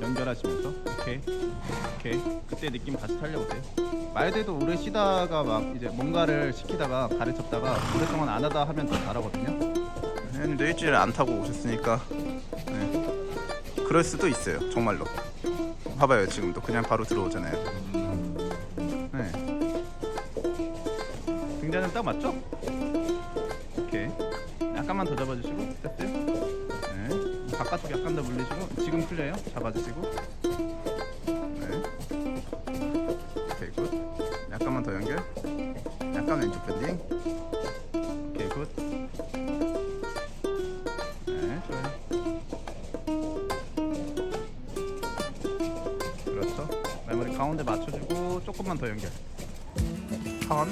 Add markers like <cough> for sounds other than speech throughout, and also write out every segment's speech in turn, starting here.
연결하시면서 오케이 오케이. 그때 느낌 다시 살려보세요 말대도 오래 쉬다가 막 이제 뭔가를 시키다가 가르쳤다가 오랫동안 안 하다 하면 더 잘하거든요. 회원님도 일주일 안 타고 오셨으니까 네. 그럴 수도 있어요 정말로. 봐봐요 지금도. 그냥 바로 들어오잖아요 등자는 딱 맞죠? 오케이 약간만 더 잡아주시고 됐어요 네 바깥쪽 약간 더 물리시고 지금 풀려요 잡아주시고 네 오케이 굿 약간만 더 연결 약간 왼쪽 밴딩 오케이 굿. 네, 좋아요. 그렇죠. 말머리 가운데 맞춰주고 조금만 더 연결. 턴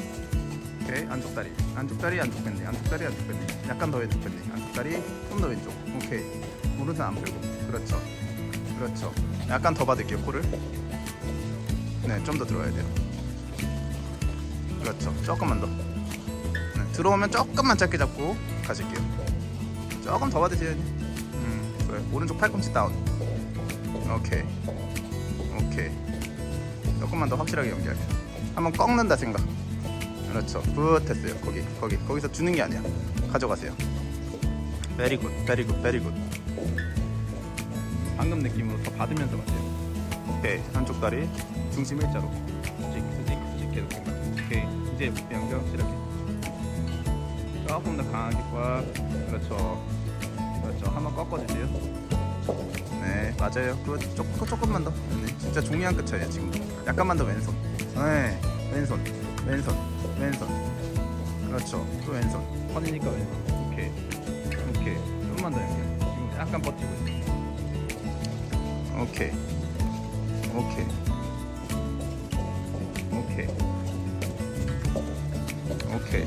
오케이. 안쪽 다리. 안쪽 다리 안쪽 밴딩 안쪽 다리 안쪽 밴딩 약간 더 왼쪽 밴딩 안쪽 다리 좀 더 왼쪽. 오케이. 오른손 안 풀고. 그렇죠. 그렇죠. 약간 더 받을게요 코를. 네좀 더 들어와야 돼요. 그렇죠. 조금만 더. 네, 들어오면 조금만 짧게 잡고 가실게요. 조금 더 받으세요 음 좋아요. 오른쪽 팔꿈치 다운. 오케이. 오케이. 조금만 더 확실하게 연결 한번 꺾는다 생각 그렇죠 굿 했어요 거기 거기 거기서 주는 게 아니야 가져가세요 베리 굿 베리 굿 베리 굿 방금 느낌으로 더 받으면서 가세요. 오케이 한쪽 다리 중심 일자로 수직, 수직, 수직 계속 생각. 오케이. 이제 목대 연결 확실하게. 조금 더 강하게 꽉. 그렇죠. 그렇죠. 한번 꺾어주세요. 네 맞아요 그 조금 조금만 더 네, 진짜 종이한 끝 차이야 지금 약간만 더 왼손 네 왼손 왼손 왼손. 그렇죠. 또 왼손. 선이니까 왼손. 오케이. 오케이. 조금만 더 연결. 지금 약간 버티고 있어요. 오케이. 오케이. 오케이. 오케이.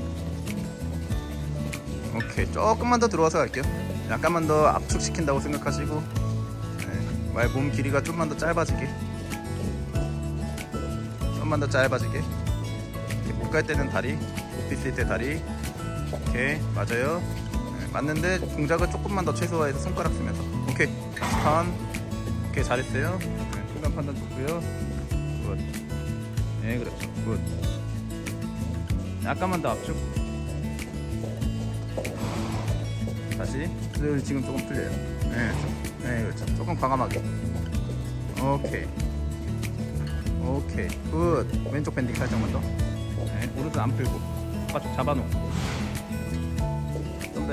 오케이. 조금만 더 들어와서 갈게요. 약간만 더 압축시킨다고 생각하시고. 네, 말몸 길이가 좀만 더 짧아지게. 좀만 더 짧아지게 못 갈 때는 다리 못 있을 때 다리. 오케이 맞아요. 네, 맞는데 동작을 조금만 더 최소화해서 손가락 쓰면서. 오케이 턴. 오케이 잘했어요. 네, 순간 판단 좋고요. 굿. 네, 그렇죠. 굿. 약간만 더 압축. 다시. 늘 지금 조금 풀려요. 네, 좀, 네 그렇죠. 조금 과감하게. 오케이. 오케이. 굿. 왼쪽 밴딩 살짝만 더 네, 오른손 안 풀고. 바깥쪽 잡아놓고.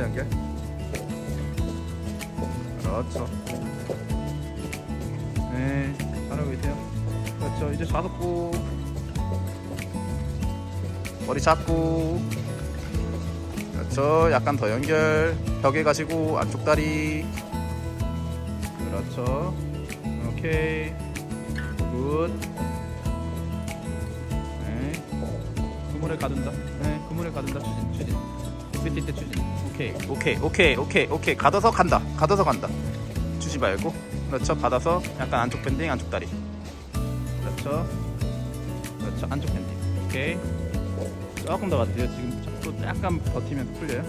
연결 그렇죠 네, 잘하고 계세요. 그렇죠. 이제 좌석고. 머리 잡고 그렇죠 약간 더 연결 벽에 가시고 안쪽 다리 그렇죠. 오케이. 굿. 그물에 가둔다. 네, 그물에 가둔다. 추진, 추진. 밑에 때 추진. 오케이. 오케이 오케이 오케이 오케이 가둬서 간다 가둬서 간다 주지 말고 그렇죠 받아서 약간 안쪽 밴딩 안쪽 다리 그렇죠. 그렇죠. 안쪽 밴딩. 오케이. 조금 더 같아요. 지금 또 약간 버티면서 풀려요.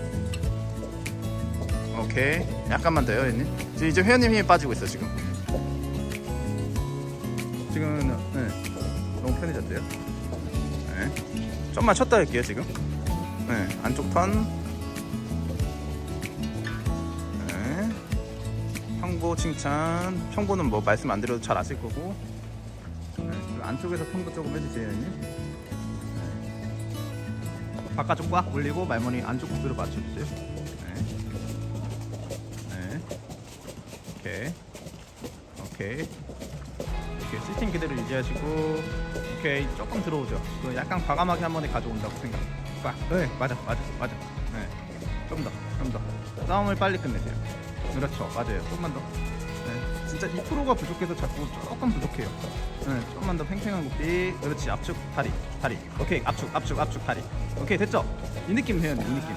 오케이 약간만 더요 회원님 지금 이제 회원님 힘이 빠지고 있어 지금 지금은 네, 너무 편해졌대요 네. 좀만 쳤다 할게요 지금 네, 안쪽 턴 네. 평보 칭찬 평보는 뭐 말씀 안 드려도 잘 아실 거고 네, 안쪽에서 평도 조금 해주세요, 형님. 네. 바깥쪽 꽉 올리고 말머리 안쪽 구비로 맞춰주세요. 네. 네. 오케이. 오케이. 오케이. 시팅 그대로 유지하시고. 오케이. 조금 들어오죠. 그 약간 과감하게 한 번에 가져온다고 생각. 꽉. 네, 맞아, 맞아, 맞아. 네. 좀 더, 좀 더. 싸움을 빨리 끝내세요. 그렇죠, 맞아요. 조금만 더. 네. 진짜 2%가 부족해서 자꾸 조금 부족해요. 네, 조금만 더 팽팽한 굽기. 그렇지, 압축, 다리, 다리. 오케이, 압축, 압축, 압축, 다리. 오케이, 됐죠? 이 느낌 해야 돼, 이 느낌.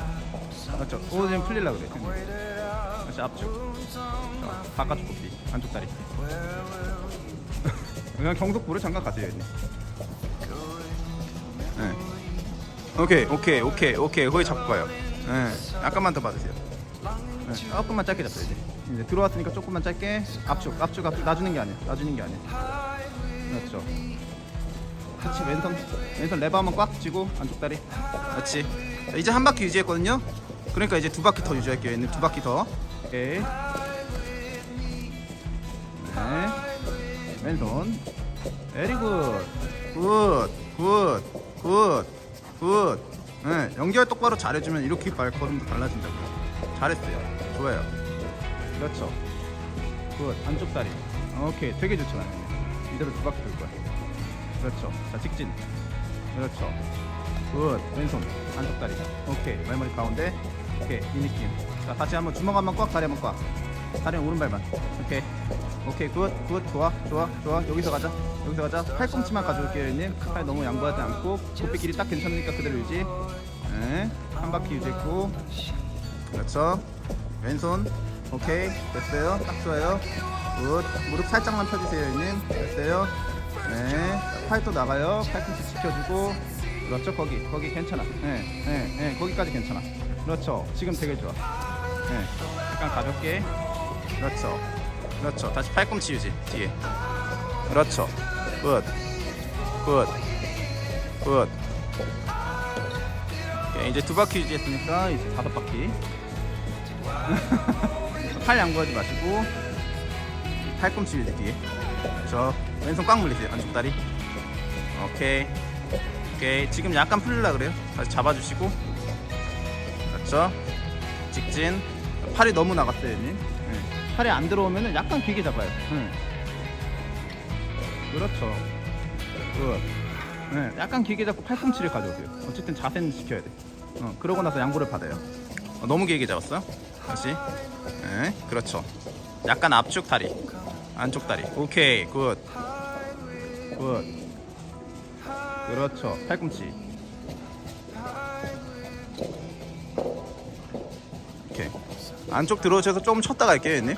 맞죠? 오, 지금 풀릴라 그래. 그렇지, 압축. 자, 바깥쪽 굽기, 안쪽 다리. <laughs> 그냥 경속부를 잠깐 가세요, 이제. 오케이 오케이 오케이 오케이. 거기 잡고 가요. 네, 약간만 더 받으세요. 네, 조금만 짧게 잡어요 이제. 이제 들어왔으니까 조금만 짧게 압축 압축 압축 놔주는 게 아니야. 놔주는 게 아니야. 그렇죠. 그렇지. 왼손 왼손 레버 한번 꽉 쥐고 안쪽 다리. 그렇지. 자, 이제 한 바퀴 유지했거든요 그러니까 이제 두 바퀴 더 유지할게요. 얘는 두 바퀴 더. 오케이 네 왼손 베리 굿 굿 굿 굿 굿 네, 연결 똑바로 잘해주면 이렇게 발걸음도 달라진다고요 잘했어요. 좋아요. 그렇죠. 굿 안쪽 다리. 오케이. 되게 좋죠. 이대로 두 바퀴 돌 거야. 그렇죠. 자 직진. 그렇죠. 굿 왼손. 안쪽 다리. 오케이. 말머리 가운데 오케이 이 느낌. 자 다시 한번 주먹 한번 꽉 다리 한번 꽉. 다리 오른발만. 오케이. 오케이 굿굿 좋아 좋아 좋아. 여기서 가자. 여기서 가자. 팔꿈치만 가져올게요 형님. 팔 너무 양보하지 않고 고삐길이 딱 괜찮으니까 그대로 유지. 네 한 바퀴 유지했고. 그렇죠. 왼손. 오케이 됐어요. 딱 좋아요. 굿. 무릎 살짝만 펴주세요 형님. 됐어요. 네 자, 팔도 나가요. 팔꿈치 지켜주고 그렇죠? 거기 거기 괜찮아. 네네네 거기까지 괜찮아. 그렇죠. 지금 되게 좋아. 네 약간 가볍게. 그렇죠. 그렇죠. 다시 팔꿈치 유지 뒤에. 그렇죠. 굿굿굿. 이제 두 바퀴 유지했으니까 이제 다섯 바퀴. <laughs> 팔 양보하지 마시고 팔꿈치 유지 뒤에. 저 왼손 꽉 물리세요. 안쪽 다리. 오케이 오케이. 지금 약간 풀리려 그래요. 다시 잡아주시고. 그렇죠? 직진. 팔이 너무 나갔어요 형님. 네. 팔이 안 들어오면 약간 길게 잡아요. 네. 그렇죠. 굿. 네, 약간 길게 잡고 팔꿈치를 가져오세요. 어쨌든 자세는 지켜야 돼. 어, 그러고 나서 양보를 받아요. 어, 너무 길게 잡았어? 다시. 네, 그렇죠. 약간 압축 다리. 안쪽 다리. 오케이. 굿. 굿. 그렇죠. 팔꿈치. 오케이. 안쪽 들어오셔서 조금 쳤다 갈게요, 얘님.